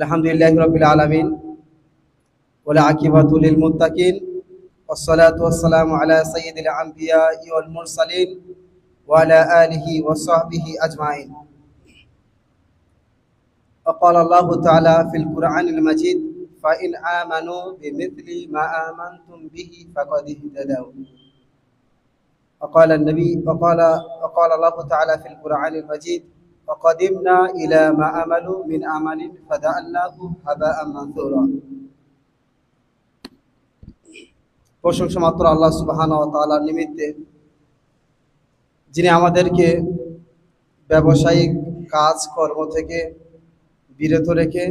الحمد لله رب العالمين والعاقبة للمتقين والصلاة والسلام على سيد الأنبياء والمرسلين وعلى آله وصحبه أجمعين. وقال الله تعالى في القرآن المجيد فإن آمنوا بمثل ما آمنتم به فقد اهتدوا. وقال النبي وقال وقال الله تعالى في القرآن المجيد وقدمنا إلى ما عملوا من عمل فجعلناه هباء منثورا প্রশংসা মাত্র আল্লাহ সুবাহান ও তাআলার নিমিত্তে যিনি আমাদেরকে ব্যবসায়িক কাজ কর্ম থেকে বিরত রেখে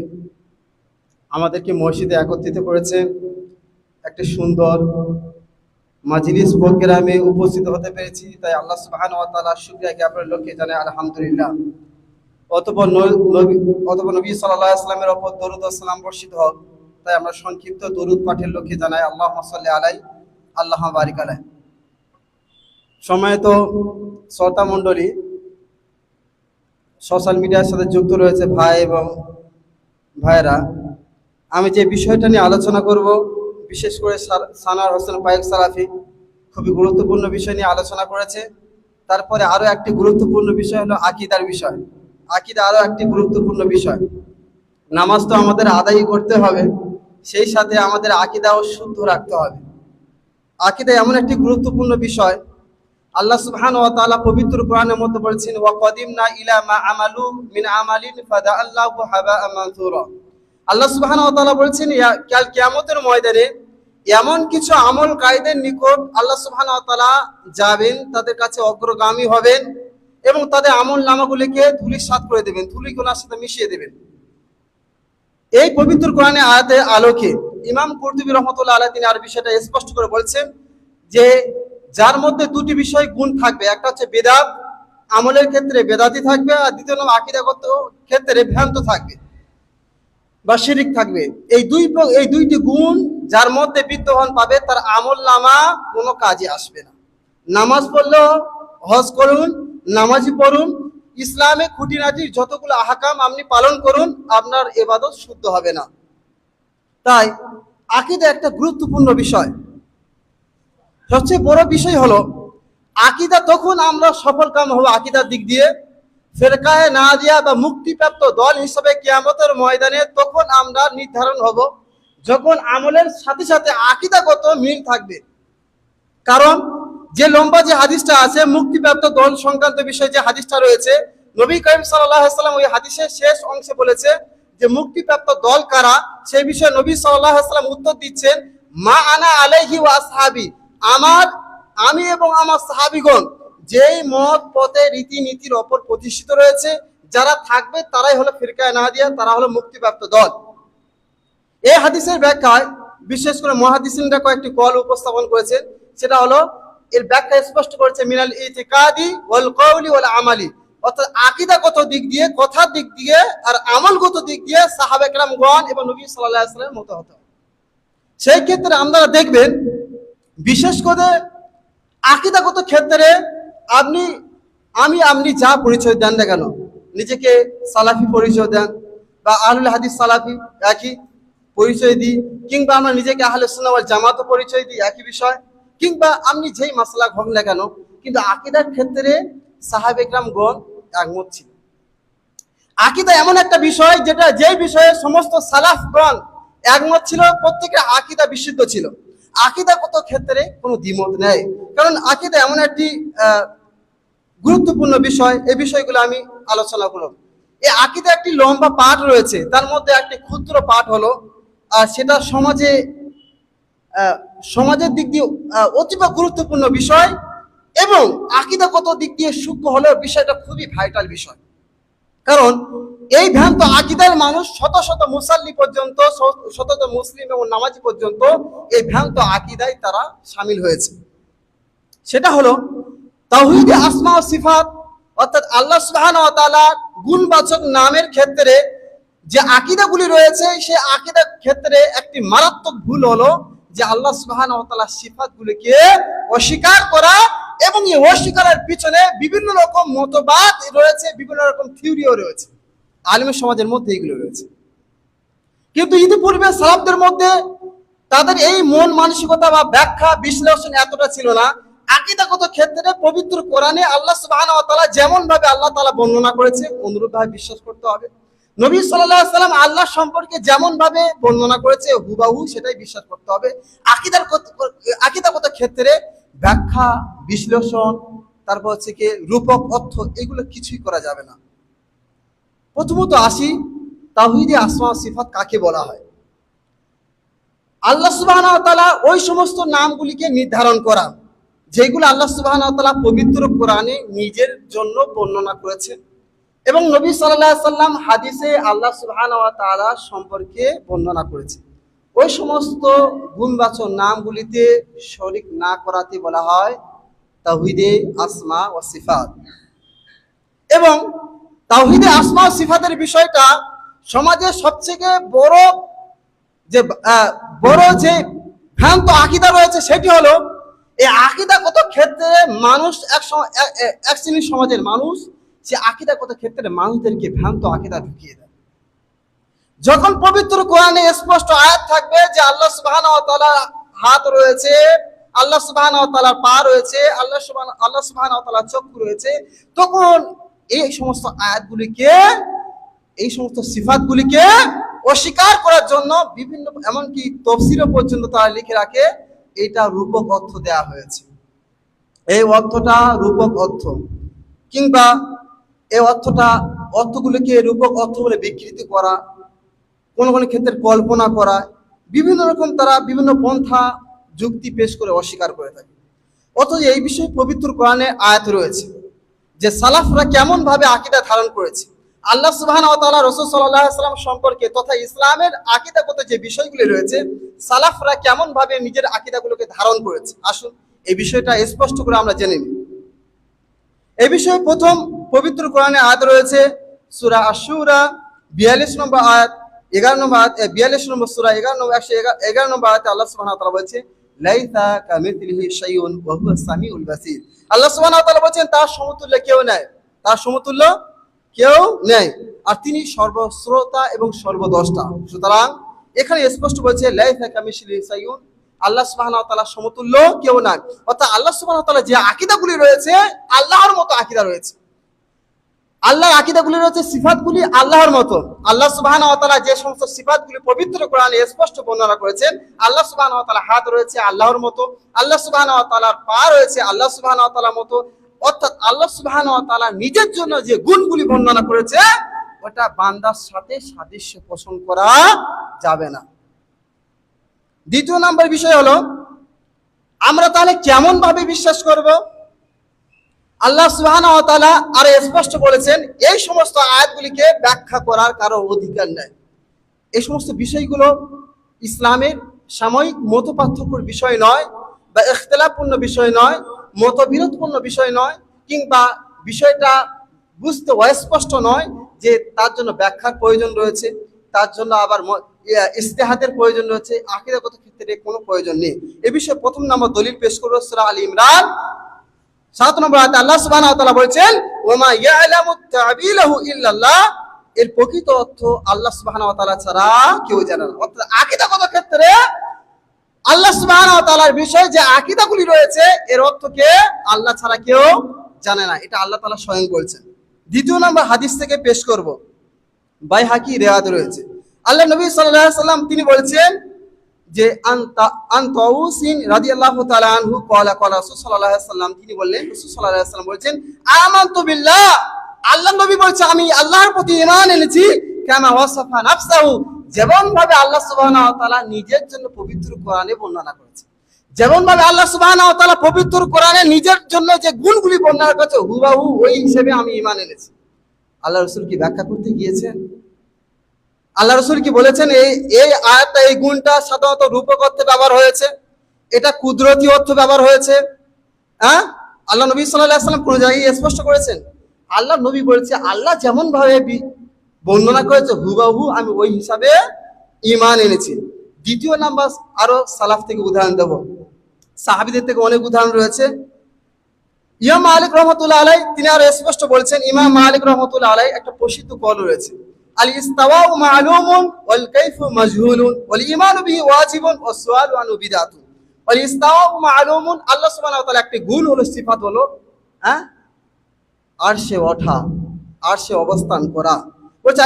আমাদেরকে মসজিদে একত্রিত করেছে একটি সুন্দর মাজলিস প্রোগ্রামে উপস্থিত হতে পেরেছি, তাই আল্লাহ সুবহান ওয়া তাআলার শুকরিয়া জ্ঞাপনের লক্ষ্যে জানাই আলহামদুলিল্লাহ। অতঃপর অতঃপর নবী সাল্লাল্লাহু আলাইহি সাল্লামের উপর দরুদ ও সালাম বর্ষিত হোক, তাই আমরা সংক্ষিপ্ত দরুদ পাঠের লক্ষ্যে জানাই, আল্লাহুম্মা সাল্লি আলাই, আল্লাহ বারিক আলাই। সময়ত শ্রোতা মণ্ডলী, সোশ্যাল মিডিয়ার সাথে যুক্ত রয়েছে ভাই এবং ভাইয়েরা, আমি যে বিষয়টা নিয়ে আলোচনা করব বিশেষ করে সানার হোসেন পায়েক সালাফি খুবই গুরুত্বপূর্ণ বিষয় নিয়ে আলোচনা করেছে। তারপরে আরও একটি গুরুত্বপূর্ণ বিষয় হলো আকিদার বিষয়। আকিদা আরও একটি গুরুত্বপূর্ণ বিষয়। নামাজ তো আমাদের আদায় করতে হবে, সেই সাথে আমাদের আকিদাও শুদ্ধ রাখতে হবে। আকিদা এমন একটি গুরুত্বপূর্ণ বিষয়। আল্লাহ সুবহান ওয়া তাআলা পবিত্র কোরআনের মধ্যে বলেছেন, ওয়া কদিমনা ইলা মা আমালু মিন আমালিন ফাদাআল্লাহু হাবাআ মানসুরা আল্লাহ ওয়া তাআলা কাল কিয়ামতের ময়দানে এমন কিছু আমল কায়দের নিকট আল্লাহ তাআলা যাবেন, তাদের কাছে অগ্রগামী হবেন এবং তাদের আমল নামাগুলিকে ধুলিসাৎ করে দেবেন ধুলি ধুলিগুলোর সাথে মিশিয়ে দেবেন। এই পবিত্র কোরআনে আয়াতে আলোকে ইমাম কুরতুবী রহমতুল্লাহ আলাইহি তিনি আর বিষয়টা স্পষ্ট করে বলছেন যে, যার মধ্যে দুটি বিষয় গুণ থাকবে, একটা হচ্ছে বেদাত, আমলের ক্ষেত্রে বেদাতি থাকবে আর দ্বিতীয় নাম আকিদাগত ক্ষেত্রে ভ্রান্ত থাকবে। বা শিরিক থাকবে। এই দুই এই দুইটি গুণ যার মধ্যে বিদ্যমান পাবে, তার আমল নামা কোনো কাজে আসবে না। নামাজ পড়লেও হজ করুন, নামাজি পড়ুন, ইসলামে খুঁটিনাটির যতগুলো আহকাম আপনি পালন করুন, আপনার এবাদত শুদ্ধ হবে না। তাই আকিদা একটা গুরুত্বপূর্ণ বিষয়। সবচেয়ে বড় বিষয় হলো, আকিদা তখন আমরা সফল কাম হব আকিদার দিক দিয়ে। ফেরকায় বা মুক্তিপ্রাপ্ত দল হিসেবে কিয়ামতের ময়দানে তখন আমরা নির্ধারণ হব, যখন আমলের সাথে সাথে আকিদাগত মিল থাকবে। কারণ যে লম্বা যে হাদিসটা আছে, মুক্তিপ্রাপ্ত দল সংক্রান্ত বিষয়ে যে হাদিসটা রয়েছে, নবী করিম সাল্লাম ওই হাদিসের শেষ অংশে বলেছে যে মুক্তিপ্রাপ্ত দল কারা, সেই বিষয়ে নবী সাল্লাম উত্তর দিচ্ছেন, মা আনা আলাইহি ওয়া আসহাবি আমার, আমি এবং আমার সাহাবিগণ যেই মত, পথে রীতিনীতির ওপর প্রতিষ্ঠিত রয়েছে, যারা থাকবে তারাই হলো ফিরকায় না দিয়া তারা হলো মুক্তিপ্রাপ্ত দল। এই হাদিসের ব্যাখ্যায়, বিশেষ করে মহাদিসিনরা কয়েকটি কল উপস্থাপন করেছেন সেটা হলো, এর ব্যাখ্যা স্পষ্ট করেছে, মিনাল ইতিকাদি ওয়াল কওলি ওয়াল আমালি। অর্থাৎ আকীদাগত দিক দিয়ে, কথার দিক দিয়ে, আর আমলগত দিক দিয়ে সাহাবে গণ এবং নবী সাল্লাল্লাহু আলাইহি ওয়াসাল্লামের মতো হতে। সেই ক্ষেত্রে আপনারা দেখবেন, বিশেষ করে আকিদাগত ক্ষেত্রে আপনি, আমি, আপনি যা পরিচয় দেন না কেন? নিজেকে সালাফি পরিচয় দেন বা আহলুল হাদিস সালাফি, একই পরিচয় দিই, কিংবা আমরা নিজেকে আহলে সুন্নাহ জামাত পরিচয় দিই, একই বিষয়। কিংবা আপনি যেই মাসলা হোক না কেন, কিন্তু আকিদার ক্ষেত্রে সাহাবেকরাম গণ একমত ছিল। আকিদা এমন একটা বিষয় যেটা যেই বিষয়ে সমস্ত সালাফ সালাফগণ একমত ছিল, প্রত্যেকের আকিদা বিশুদ্ধ ছিল। আকিদা কত ক্ষেত্রে কোনো দ্বিমত নেই। কারণ আকিদা এমন একটি গুরুত্বপূর্ণ বিষয়, এই বিষয়গুলো আমি আলোচনা করব। এই আকিদা একটি লম্বা পাঠ রয়েছে, তার মধ্যে একটি ক্ষুদ্র পাঠ হলো আর সেটা সমাজে সমাজের দিক দিয়ে অতীব গুরুত্বপূর্ণ বিষয় এবং আকিদাগত দিক দিয়ে সূক্ষ্ম হলেও বিষয়টা খুবই ভাইটাল বিষয়। কারণ এই ভ্রান্ত আকিদার মানুষ শত শত মুসাল্লি পর্যন্ত শত শত মুসলিম এবং নামাজি পর্যন্ত এই ভ্রান্ত আকিদায় তারা সামিল হয়েছে। সেটা হলো তাওহীদে আসমা ও সিফাত, অর্থাৎ আল্লাহ তাআলা গুণবাচক নামের ক্ষেত্রে যে আকিদাগুলি রয়েছে, সেই আকিদার ক্ষেত্রে একটি মারাত্মক ভুল হলো যে আল্লাহ তাআলা সিফাতগুলিকে অস্বীকার করা এবং এই অস্বীকারের পিছনে বিভিন্ন রকম মতবাদ রয়েছে, বিভিন্ন রকম থিওরিও রয়েছে। আলিমের সমাজের মধ্যে এগুলো রয়েছে। কিন্তু ইতিপূর্বে সালাফদের মধ্যে তাদের এই মন মানসিকতা বা ব্যাখ্যা বিশ্লেষণ এতটা ছিল না আকিদাগত ক্ষেত্রে পবিত্র কোরআনে আল্লাহ তাআলা যেমন ভাবে আল্লাহ তালা বর্ণনা করেছে অনুরূপ ভাবে বিশ্বাস করতে হবে। নবী সাল্লাম আল্লাহ সম্পর্কে যেমন ভাবে বর্ণনা করেছে, হুবাহু সেটাই বিশ্বাস করতে হবে। আকিদার আকিদাগত ক্ষেত্রে ব্যাখ্যা, বিশ্লেষণ, তারপর হচ্ছে কি রূপক, অর্থ, এগুলো কিছুই করা যাবে না। প্রথমত আসি তাহিদে আসমা সিফাত কাকে বলা হয়? আল্লাহ সুবাহ ওই সমস্ত নামগুলিকে নির্ধারণ করা। যেগুলো আল্লাহ সুবাহ পবিত্র কোরআনে নিজের জন্য বর্ণনা করেছেন। এবং নবী সাল্লাহ সাল্লাম হাদিসে আল্লাহ সুবাহ সম্পর্কে বর্ণনা করেছে ওই সমস্ত গুণবাচক নামগুলিতে শরিক না করাতে বলা হয় তাহিদে আসমা ও সিফাত। এবং তাওহিদে আসমা ও সিফাতের বিষয়টা সমাজের সবথেকে বড় যে বড় যে ভ্রান্ত আকিদা রয়েছে সেটি হলো এই আকিদাগত ক্ষেত্রে মানুষ এক এক শ্রেণির সমাজের মানুষ, সে আকিদাগত ক্ষেত্রে মানুষদেরকে ভ্রান্ত আকিদা ঢুকিয়ে দেয়। যখন পবিত্র কোরআনে স্পষ্ট আয়াত থাকবে যে আল্লাহ তাআলার হাত রয়েছে, আল্লাহ তাআলার পা রয়েছে, আল্লাহ সুবহান আল্লাহ তাআলার চক্ষু রয়েছে, তখন এই সমস্ত আয়াতগুলিকে, এই সমস্ত সিফাতগুলিকে অস্বীকার করার জন্য বিভিন্ন এমনকি তফসিরও পর্যন্ত তারা লিখে রাখে এটা রূপক অর্থ দেয়া হয়েছে। এই অর্থটা রূপক অর্থ। কিংবা এই অর্থটা, অর্থগুলিকে রূপক অর্থ বলে বিকৃতি করা, কোন কোন ক্ষেত্রে কল্পনা করা, বিভিন্ন রকম তারা বিভিন্ন পন্থা, যুক্তি পেশ করে অস্বীকার করে থাকে। অথচ এই বিষয়ে পবিত্র কোরআনে আয়াত রয়েছে যে সালাফরা কেমন ভাবে আকিদা ধারণ করেছে। আল্লাহ সুবহান রাসূল সাল্লাম সম্পর্কে তথা ইসলামের আকিদাগত যে বিষয়গুলি রয়েছে, সালাফরা কেমন ভাবে নিজের আকিদাগুলোকে ধারণ করেছে? আসুন, এই বিষয়টা স্পষ্ট করে আমরা জেনে নিই। এই বিষয়ে প্রথম পবিত্র কোরআনে আয়াত রয়েছে, সূরা আশ-শুরা 42 নম্বর আয়াত 11 নম্বর আয়াত 42 নম্বর সূরা 11 নম্বর 111 নম্বর আয়াতে আল্লাহ সুবহানাহু ওয়া তাআলা বলছে, লাইসা কামিথলিহি শাইউন ওয়া হুয়া সামিউল বাসীর। আল্লাহ সুবহানাহু ওয়া তাআলা বলছেন, তার সমতুল্য কেউ নাই। তার সমতুল্য কেউ নেই। আর তিনি সর্বশ্রোতা এবং সর্বদ্রষ্টা। সুতরাং এখানে স্পষ্ট বলছে আল্লাহ ওয়া সমতুল্য কেউ নাই। অর্থাৎ আল্লাহ সুবহানাহু যে রয়েছে, আল্লাহর মতো আকীদা রয়েছে। আল্লাহর রয়েছে, সিফাতগুলি আল্লাহর মতো। আল্লাহ তাআলা যে সমস্ত সিফাতগুলি পবিত্র কোরআনে স্পষ্ট বর্ণনা করেছেন, আল্লাহ সুবহানাহু হাত রয়েছে আল্লাহর মতো। আল্লাহ সুবহানাহু পা রয়েছে আল্লাহ সুবহানাহু মতো। অর্থাৎ আল্লাহ সুবহানাহু ওয়া তাআলা নিজের জন্য যে গুণগুলি বর্ণনা করেছে, ওটা বান্দার সাথে সাদৃশ্য পোষণ করা যাবে না। দ্বিতীয় নম্বর বিষয় হলো, আমরা তাহলে কেমন ভাবে বিশ্বাস করব? আল্লাহ সুবহানাহু ওয়া তাআলা আর স্পষ্ট বলেছেন, এই সমস্ত আয়াতগুলিকে ব্যাখ্যা করার কারও অধিকার নেই। এই সমস্ত বিষয়গুলো ইসলামের সাময়িক মত পার্থক্যর বিষয় নয় বা ইখতিলাফপূর্ণ বিষয় নয়। মতবিরোধপূর্ণ বিষয় নয়, কিংবা বিষয়টা বুঝতে অস্পষ্ট নয় যে তার জন্য ব্যাখ্যার প্রয়োজন রয়েছে, তার জন্য আবার ইস্তেহাদের প্রয়োজন রয়েছে, আকিদাগত ক্ষেত্রে কোনো প্রয়োজন নেই। এ বিষয়ে প্রথম নম্বর দলিল পেশ করব সূরা আলী ইমরান। সাত নম্বর আয়াতে আল্লাহ সুবহানাহু ওয়া বলছেন, ওমা ইয়ালামু তাবিলাহু ইল্লাল্লাহ। এর প্রকৃত অর্থ আল্লাহ সুবহানাহু ওয়া ছাড়া কেউ জানে না। অর্থাৎ আকীদাগত ক্ষেত্রে আল্লাহ তাআলার বিষয়ে যে আকীদাগুলি রয়েছে, এর অর্থকে আল্লাহ ছাড়া কেউ জানে না। এটা আল্লাহ তাআলা স্বয়ং বলছেন। দ্বিতীয় নম্বর হাদিস থেকে পেশ করব। বাই হাকি রেওয়াত রয়েছে। আল্লাহ নবী আলাইহি সাল্লাম তিনি বলছেন যে সাল্লাম তিনি বললেন সাল্লাম বলেছেন বিল্লাহ। আল্লাহ নবী বলছে, আমি আল্লাহর প্রতি ঈমান এনেছি যেমন ভাবে আল্লাহ তাআলা নিজের জন্য পবিত্র কোরআনে বর্ণনা করেছে। যেমন ভাবে আল্লাহ তাআলা পবিত্র কোরআনে নিজের জন্য যে গুণগুলি বর্ণনা করেছে, হুবাহু ওই হিসেবে আমি ঈমান এনেছি। আল্লাহ রাসূল কি ব্যাখ্যা করতে গিয়েছেন? আল্লাহ রসুল কি বলেছেন, এই এই আয়াতটা, এই গুণটা সাধারণত রূপক অর্থে ব্যবহার হয়েছে, এটা কুদরতি অর্থ ব্যবহার হয়েছে। হ্যাঁ? আল্লাহ নবী সাল্লাহ সাল্লাম কোনো জায়গায় স্পষ্ট করেছেন? আল্লাহ নবী বলেছে, আল্লাহ যেমন ভাবে বর্ণনা করেছে, হুবাহু আমি ওই হিসাবে ইমান এনেছি। দ্বিতীয় নাম্বার আরও সালাফ থেকে উদাহরণ দেব। সাহাবিদের থেকে অনেক উদাহরণ রয়েছে। ইমাম মালিক রহমতুল্লাহ আলাই, তিনি আরও স্পষ্ট বলছেন, ইমাম মালিক রহমতুল্লাহ আলাই একটা প্রসিদ্ধ কল রয়েছে। আল ইস্তাওয়াউ মা'লুমুন ওয়াল কাইফু মাজহুলুন ওয়াল ঈমানু বিহি ওয়াজিবুন ওয়াস সুআলু আনহু বিদআতুন ওয়াল ইস্তাওয়াউ মা'লুমুন, আল্লাহ সুবহানাহু ওয়া একটি গুণ হলো, সিফাত হলো হ্যাঁ? আরশে ওঠা, আরশে অবস্থান করা। বলছে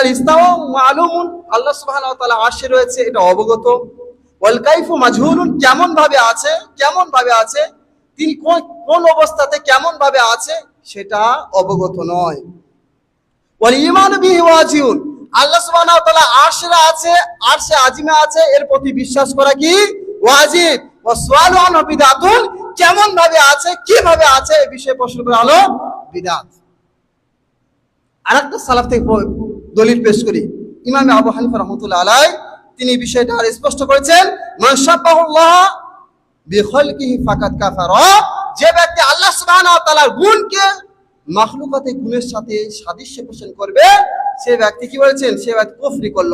ওয়া তাআলা রয়েছে, এটা অবগত। কেমন ভাবে আছে কেমন ভাবে আছে, তিনি কোন কোন অবস্থাতে কেমন ভাবে আছে, সেটা অবগত নয়। আরশে আছে আরশে আছে, এর প্রতি বিশ্বাস করা কি? বিদআতুন কেমন ভাবে আছে কীভাবে আছে এই বিষয়ে প্রশ্ন করা হলো বিদআত আরেকটা সালাফ থেকে দলিল পেশ করি। ইমাম আবু হানিফা রহমতুল্লাহ আলাই তিনি বিষয়টা আর স্পষ্ট করেছেন। যে ব্যক্তি আল্লাহ ওয়া গুণকে মাখলুকাতে, গুণের সাথে সাদৃশ্য পোষণ করবে, সে ব্যক্তি কি বলেছেন? সে ব্যক্তি কুফরি করল।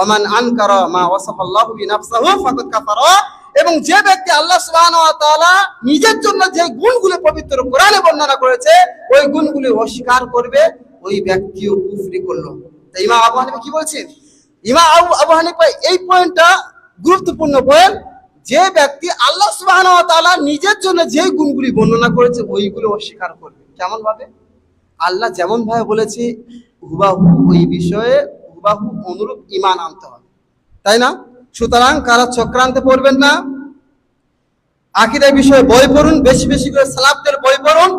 ওমান আনকারা মা ওয়াসাফাল্লাহু বিনাফসাহু কাফারা, এবং যে ব্যক্তি আল্লাহ সুবহানাহু নিজের জন্য যে গুণগুলো পবিত্র কোরআনে বর্ণনা করেছে, ওই গুণগুলি অস্বীকার করবে, ওই ব্যক্তিও কুফরি করল। ইমাম আবু হানিফা কি বলছেন? ইমাম আবু আবু হানিফা, এই পয়েন্টটা গুরুত্বপূর্ণ পয়েন্ট যে ব্যক্তি আল্লাহ ওয়া নিজের জন্য যে গুণগুলি বর্ণনা করেছে, ওইগুলো অস্বীকার করবে। কেমন ভাবে আল্লাহ যেমন ভাবে বলেছে, হুবাহু ওই বিষয়ে হুবাহু অনুরূপ ইমান আনতে হবে। তাই না? সুতরাং কারা চক্রান্তে পড়বেন না? আকিদার বিষয়ে বই পড়ুন, বেশি বেশি করে সালাফদের বই পড়ুন,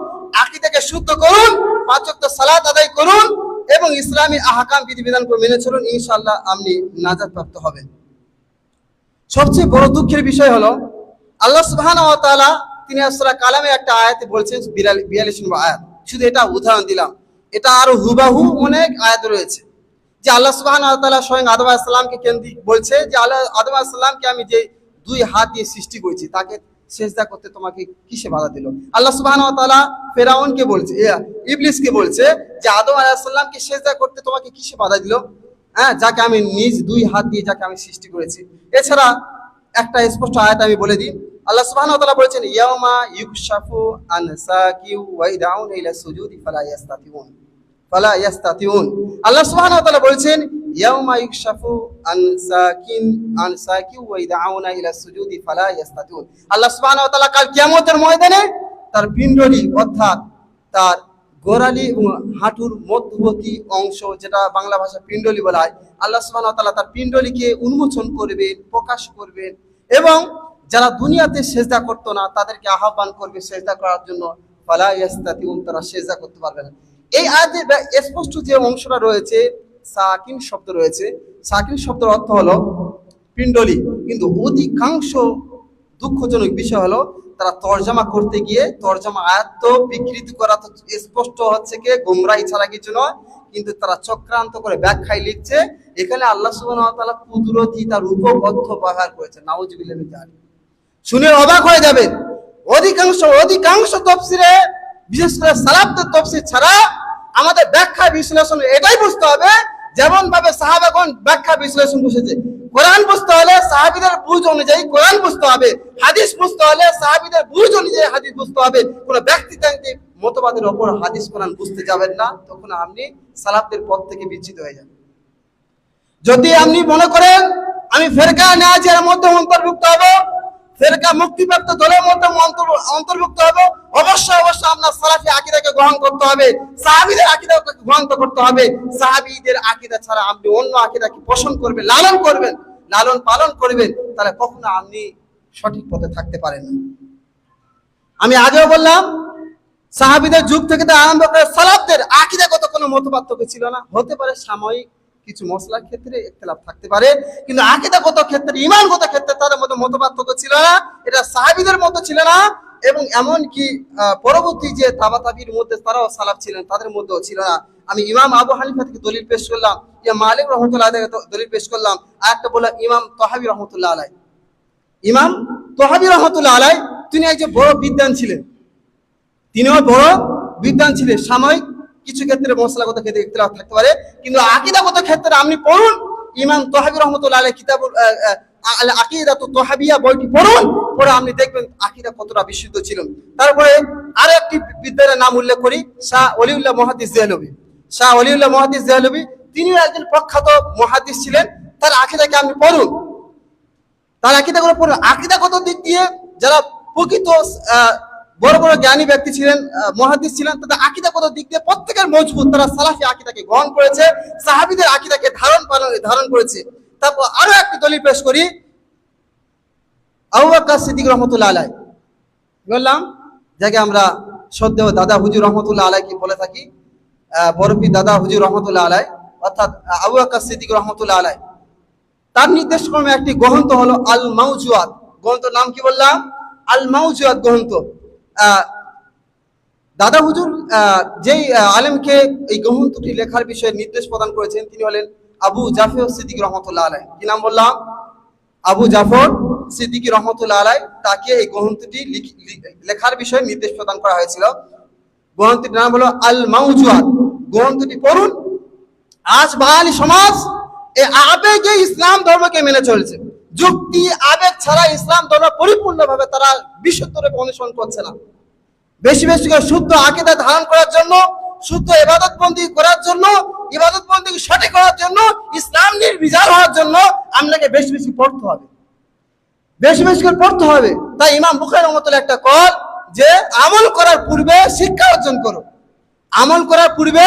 আকিদাকে শুদ্ধ করুন, পাঁচ ওয়াক্ত সালাত আদায় করুন এবং ইসলামী আহকাম বিধিবিধান করে মেনে চলুন, ইনশাআল্লাহ আপনি নাজাত প্রাপ্ত হবেন। সবচেয়ে বড় দুঃখের বিষয় হলো, আল্লাহ সুবহানাহু ওয়া তাআলা তিনি সূরা কালামে একটা আয়াতে বলছেন 42 নম্বর আয়াত। শুধু এটা উদাহরণ দিলাম, এটা আরও হুবাহু অনেক আয়াত রয়েছে। যে আল্লাহ সুবহানাহু ওয়া স্বয়ং আদম আলাইহিস সালামকে কেন্দ্রিক বলছে, যে আল্লাহ আদম আলাইহিস সালামকে আমি যে দুই হাত দিয়ে সৃষ্টি করেছি, তাকে সেজদা করতে তোমাকে কিসে বাধা দিল? আল্লাহ তাআলা ফেরাউনকে বলছে ইবলিসকে বলছে যে আদম আলাইহিস সালামকে সেজদা করতে তোমাকে কিসে বাধা দিল? হ্যাঁ যাকে আমি নিজ দুই হাত দিয়ে যাকে আমি সৃষ্টি করেছি। এছাড়া একটা স্পষ্ট আয়াত আমি বলে দিই। আল্লাহ তাআলা বলেছেন, ইয়াউমা ইউকশাফু আন ফালা ইয়াস্তাতিউন। আল্লাহ সুবহানাহু ওয়া বলেছেন ইয়াউমা ইউকশাফু আন সাকিন আন সাকিউ ওয়া ইদাউনা ইলা সুজুদি ফালা ইয়াস্তাতিউন আল্লাহ সুবহানাহু ওয়া তাআলা কাল কিয়ামতের ময়দানে তার পিণ্ডলি অর্থাৎ তার গোড়ালি এবং হাঁটুর মধ্যবর্তী অংশ যেটা বাংলা ভাষা পিণ্ডলি বলা হয়, আল্লাহ সুবহানাহু ওয়া তাআলা তার পিণ্ডলিকে উন্মোচন করবেন, প্রকাশ করবেন এবং যারা দুনিয়াতে সেজদা করতো না, তাদেরকে আহ্বান করবে সেজদা করার জন্য, ফালা ইয়াস্তাতিউন, তারা সেজদা করতে পারবে না। এই আয়াতে স্পষ্ট যে অংশটা রয়েছে সাকিন শব্দ রয়েছে। সাকিন শব্দের অর্থ হলো পিণ্ডলি। কিন্তু অধিকাংশ দুঃখজনক বিষয় হলো তারা তর্জমা করতে গিয়ে তর্জমা আয়াত্ত বিকৃত করা তো স্পষ্ট হচ্ছে কি, গোমরাহি ছাড়া কিছু নয়। কিন্তু তারা চক্রান্ত করে ব্যাখ্যায় লিখছে, এখানে আল্লাহ সুবহানাহু কুদরতি তার উপবদ্ধ ব্যবহার করেছে। নাউজুবিল্লাহ মিন যালিক। শুনে অবাক হয়ে যাবেন, অধিকাংশ অধিকাংশ তফসিরে বিশেষ করে সালাফদের তফসির ছাড়া আমাদের ব্যাখ্যা বিশ্লেষণ এটাই বুঝতে হবে যেমন ভাবে সাহাবাগণ ব্যাখ্যা বিশ্লেষণ বসেছে। কোরআন বুঝতে হলে সাহাবিদের বুঝ অনুযায়ী কোরআন বুঝতে হবে, হাদিস বুঝতে হলে সাহাবিদের বুঝ অনুযায়ী হাদিস বুঝতে হবে। কোন ব্যক্তি মতবাদের ওপর হাদিস কোরআন বুঝতে যাবেন না, তখন আপনি সালাফদের পথ থেকে বিচ্ছিত হয়ে যাবেন। যদি আপনি মনে করেন, আমি ফেরকা নেওয়াজের মধ্যে অন্তর্ভুক্ত হব ফেরকা মুক্তিপ্রাপ্ত দলের মধ্যে অন্তর্ভুক্ত হব। অবশ্যই অবশ্যই আপনার সালাফি আকিদাকে গ্রহণ করতে হবে। সাহাবিদের আকিদাকে গ্রহণ করতে হবে। সাহাবিদের আকিদা ছাড়া আপনি অন্য আকিদাকে পোষণ করবেন, লালন করবেন, লালন পালন করবেন। তাহলে কখনো আপনি সঠিক পথে থাকতে পারেন না। আমি আগেও বললাম, সাহাবিদের যুগ থেকে আরম্ভ করে সালাফদের আকিদাগত কোনো মতপার্থক্য ছিল না। হতে পারে সাময়িক কিছু মশলার ক্ষেত্রে ইখতিলাফ থাকতে পারে। কিন্তু আকিদাগত ক্ষেত্রে ইমানগত ক্ষেত্রে তাদের মধ্যে মতপার্থক্য ছিল না, এটা সাহাবিদের মতো ছিল না এবং এমন কি পরবর্তী যে তাবাতাবির মধ্যে তারাও সালাফ ছিলেন, তাদের মধ্যেও ছিল না। আমি ইমাম আবু হানিফা থেকে দলিল পেশ করলাম, ইমাম মালিক রহমতুল্লাহ থেকে দলিল পেশ করলাম, আর একটা বললাম ইমাম তহাবি রহমতুল্লাহ আলাই ইমাম তহাবি রহমতুল্লাহ আলাই তিনি একজন বড় বিদ্যান ছিলেন। তিনিও বড় বিদ্যান ছিলেন, সাময়িক কিছু ক্ষেত্রে মশলাগত ক্ষেত্রে থাকতে পারে কিন্তু আকিদাগত ক্ষেত্রে আপনি পড়ুন ইমাম তহাবি রহমতুল্লাহ আহ, আহ, আকিদা তো তহাবিয়া বইটি পড়ুন পরে আপনি দেখবেন আকিদা কতটা বিশুদ্ধ ছিল। তারপরে আরও একটি বিদ্যার নাম উল্লেখ করি শাহ অলিউল্লাহ মহাদিস দেহলবি শাহ অলিউল্লাহ মহাদিস দেহলবি তিনিও একজন প্রখ্যাত মহাদিস ছিলেন তার আকিদাকে আপনি পড়ুন। তার আকিদাগুলো পড়ুন। আকিদাগত দিক দিয়ে যারা প্রকৃত বড় বড় জ্ঞানী ব্যক্তি ছিলেন মহাদিস ছিলেন তাদের আকিদাগত দিক দিয়ে প্রত্যেকের মজবুত তারা সালাফি আকিদাকে গ্রহণ করেছে সাহাবিদের আকিদাকে ধারণ ধারণ করেছে। তারপর আরও একটি দলিল পেশ করি। সিদ্দিক রহমতুল্লাহ আলাই বললাম? যাকে আমরা সদ্য দাদা হুজুর রহমতুল্লাহ আলাইকে বলে থাকি বরফি দাদা হুজুর রহমতুল্লাহ আলাই অর্থাৎ বকর সিদ্দিক রহমতুল্লাহ আলাই তার নির্দেশ ক্রমে একটি গ্রন্থ হলো আল মাউজুয়াত গ্রন্থের নাম কি বললাম? আল মাউজুয়াত গ্রন্থ। আহ, দাদা হুজুর যেই আলেমকে এই গ্রন্থটি লেখার বিষয়ে নির্দেশ প্রদান করেছেন, তিনি হলেন আবু জাফর সিদ্দিক রহমতুল্লাহ আলাই কি নাম বললাম? আবু জাফর সিদ্দিকী রহমতুল্লাহ আলাই তাকে এই গ্রন্থটি লিখি- লেখার বিষয়ে নির্দেশ প্রদান করা হয়েছিল। গ্রন্থটির নাম হলো আল মাউজুয়াত গ্রন্থটি পড়ুন। আজ বাঙালি সমাজ এই আবেগে ইসলাম ধর্মকে মেনে চলছে। যুক্তি, আবেগ ছাড়া ইসলাম ধর্ম পরিপূর্ণভাবে তারা বিশুদ্ধরূপে অনুসরণ করছে না। বেশি বেশি করে শুদ্ধ আকিদা ধারণ করার জন্য, শুদ্ধ ইবাদত বন্দি করার জন্য ইবাদত বন্দি সঠিক করার জন্য, ইসলাম নির্বিচার হওয়ার জন্য আপনাকে বেশি বেশি পড়তে হবে। বেশি বেশি করে পড়তে হবে। তাই ইমাম বুখারী রহমতুল্লাহ একটা কল যে আমল করার পূর্বে শিক্ষা অর্জন করো। আমল করার পূর্বে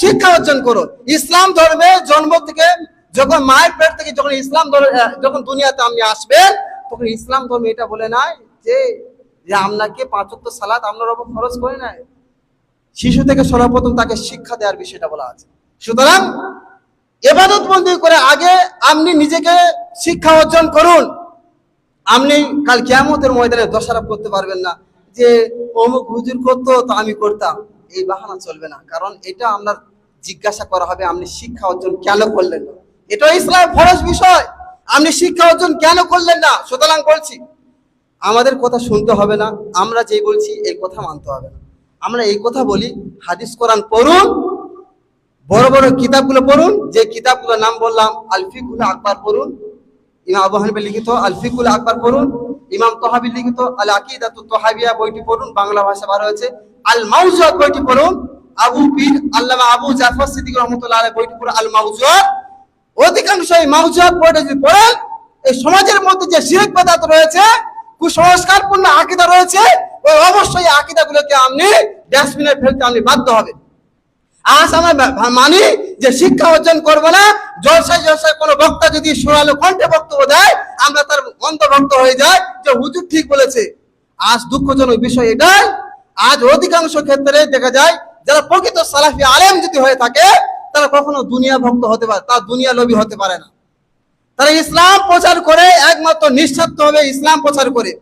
শিক্ষা অর্জন করো। ইসলাম ধর্মে জন্ম থেকে যখন মায়ের পেট থেকে যখন ইসলাম ধর্ম যখন দুনিয়াতে আপনি আসবেন তখন ইসলাম ধর্ম এটা বলে নাই যে যে আপনাকে পাঁচত্ব সালাত আপনার ওপর খরচ করে নাই। শিশু থেকে সর্বপ্রথম তাকে শিক্ষা দেওয়ার বিষয়টা বলা আছে। সুতরাং এবাদত বন্দি করে আগে আপনি নিজেকে শিক্ষা অর্জন করুন। আপনি কাল কিয়ামতের ময়দানে দোষারোপ করতে পারবেন না যে, অমুক হুজুর করতো, তো আমি করতাম। এই বাহানা চলবে না। কারণ এটা আপনার জিজ্ঞাসা করা হবে, আপনি শিক্ষা অর্জন কেন করলেন না? এটা ইসলাম ফরজ বিষয়। আপনি শিক্ষা অর্জন কেন করলেন না? সুতরাং বলছি, আমাদের কথা শুনতে হবে না। আমরা যে বলছি, এই কথা মানতে হবে না। আমরা এই কথা বলি, হাদিস কোরআন পড়ুন, বড় বড় কিতাবগুলো পড়ুন, যে কিতাবগুলোর নাম বললাম, আলফিকুল আকবর পড়ুন, ইমাম আবু লিখিত, আলফিকুল আকবর পড়ুন, ইমাম তহাবি লিখিত আল আকিদাতু তহাবিয়া বইটি পড়ুন, বাংলা ভাষা বার হয়েছে আল মাউজুয়াত বইটি পড়ুন, আবু পীর আল্লামা আবু জাফর সিদ্দিক রহমতুল্লাহ বইটি পড়ুন আল মাউজুয়াত অধিকাংশ এই মাউজুয়াত বইটা যদি পড়েন এই সমাজের মধ্যে যে শিরক বেদাত রয়েছে, কুসংস্কারপূর্ণ আকিদা রয়েছে, ওই অবশ্যই আকিদাগুলোকে আপনি ডাস্টবিনে ফেলতে আপনি বাধ্য হবেন। আজ আমরা মানি যে শিক্ষা অর্জন করব না, জলসায় জলসায় কোনো বক্তা যদি সোনালো কণ্ঠে বক্তব্য দেয়, আমরা তার অন্তর্ভক্ত হয়ে যায় যে হুজুর ঠিক বলেছে। আজ দুঃখজনক বিষয় এটাই। আজ অধিকাংশ ক্ষেত্রে দেখা যায়, যারা প্রকৃত সালাফি আলেম যদি হয়ে থাকে তারা কখনো দুনিয়া ভক্ত হতে পারে, তার দুনিয়া লোভী হতে পারে না। তারা ইসলাম প্রচার করে একমাত্র নিঃস্বার্থ হবে ইসলাম প্রচার করে।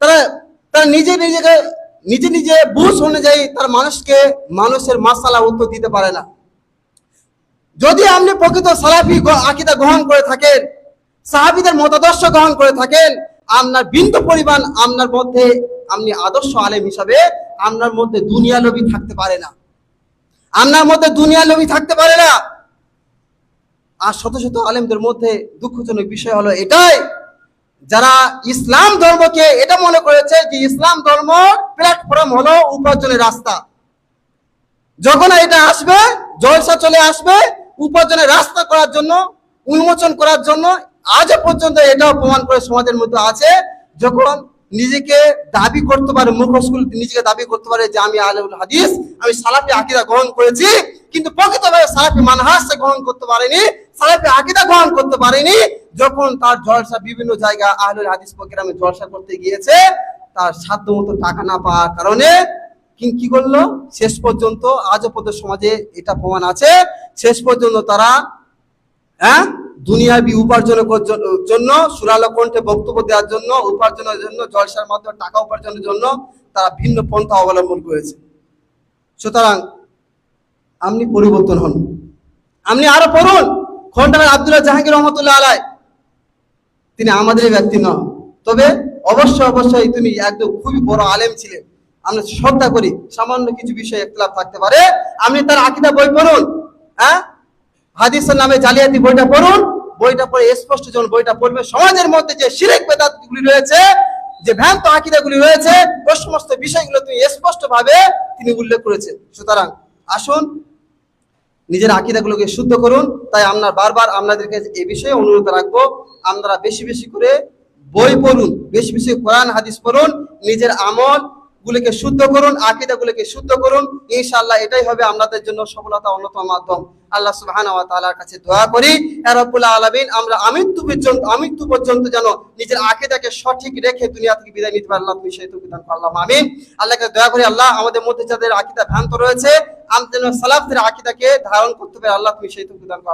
তারা তারা নিজে নিজেকে, নিজে নিজে বুঝ অনুযায়ী তার মানুষকে, মানুষের মাসালা উত্তর দিতে পারে না। যদি আপনি প্রকৃত সালাফি আকিদা গ্রহণ করে থাকেন, সাহাবিদের মতাদর্শ গ্রহণ করে থাকেন, আপনার বিন্দু পরিমাণ আপনার মধ্যে আপনি আদর্শ আলেম হিসাবে আপনার মধ্যে দুনিয়া লোভী থাকতে পারে না। আপনার মধ্যে দুনিয়া লোভী থাকতে পারে না। আর শত শত আলেমদের মধ্যে দুঃখজনক বিষয় হলো এটাই, যারা ইসলাম ধর্মকে এটা মনে করেছে যে ইসলাম ধর্ম প্ল্যাটফর্ম হলো উপার্জনের রাস্তা। যখন এটা আসবে, জলসা চলে আসবে, উপার্জনের রাস্তা করার জন্য, উন্মোচন করার জন্য আজও পর্যন্ত এটাও প্রমাণ করে সমাজের মধ্যে আছে, যখন নিজেকে দাবি করতে পারে মুখস্কুল নিজেকে দাবি করতে পারে যে আমি আলুল হাদিস, আমি সালাফি আকিদা গ্রহণ করেছি, কিন্তু প্রকৃতভাবে সালাফি মানহাস গ্রহণ করতে পারেনি, সালাফি আকিদা গ্রহণ করতে পারেনি, যখন তার জলসা বিভিন্ন জায়গা আহলুল হাদিস প্রোগ্রামে জলসা করতে গিয়েছে, তার সাধ্য মতো টাকা না পাওয়ার কারণে কি করল? শেষ পর্যন্ত আজও সমাজে এটা প্রমাণ আছে, শেষ পর্যন্ত তারা হ্যাঁ? দুনিয়াবি উপার্জনের জন্য সুরালো কণ্ঠে বক্তব্য দেওয়ার জন্য, উপার্জনের জন্য, জলসার মাধ্যমে টাকা উপার্জনের জন্য তারা ভিন্ন পন্থা অবলম্বন করেছে। সুতরাং আপনি পরিবর্তন হন। আপনি আরও পড়ুন। খন্ডার আব্দুল্লাহ জাহাঙ্গীর রহমতুল্লাহ আলাই। তিনি আমাদের ব্যক্তি নন। তবে অবশ্যই অবশ্যই তুমি একদম খুবই বড় আলেম ছিলেন। আমরা শ্রদ্ধা করি। সামান্য কিছু বিষয়ে একতলাপ থাকতে পারে। আপনি তার আকিদা বই পড়ুন। হ্যাঁ? হাদিসের নামে জালিয়াতি বইটা পড়ুন। বইটা পড়ে স্পষ্ট যখন বইটা পড়বে, সমাজের মধ্যে যে শিরেক বেদাতগুলি রয়েছে, যে ভ্রান্ত আকিদাগুলি রয়েছে, ওই সমস্ত বিষয়গুলো তিনি স্পষ্ট ভাবে তিনি উল্লেখ করেছেন। সুতরাং আসুন, নিজের আকিদাগুলোকে শুদ্ধ করুন। তাই আমরা বারবার আপনাদেরকে এই বিষয়ে অনুরোধ রাখব আমরা বেশি বেশি করে বই পড়ুন, বেশি বেশি কোরআন, হাদিস পড়ুন, নিজের আমল গুলোকে শুদ্ধ করুন আকিদা গুলোকে শুদ্ধ করুন, ইনশাআল্লাহ এটাই হবে আমাদের জন্য সফলতা অন্যতম মাধ্যম। আল্লাহ তাআলার কাছে দোয়া করি ইয়া আলামিন, আমরা আমৃত্যু পর্যন্ত আমৃত্যু পর্যন্ত যেন নিজের আকিদাকে সঠিক রেখে দুনিয়া থেকে বিদায় নিতে পারি, আল্লাহ তুমি সেই তৌফিক দান আমিন। আল্লাহকে দয়া করি, আল্লাহ, আমাদের মধ্যে যাদের আকিদা ভ্রান্ত রয়েছে যেন সালাফদের আকিদাকে ধারণ করতে পারি, আল্লাহ তুমি সেই তৌফিক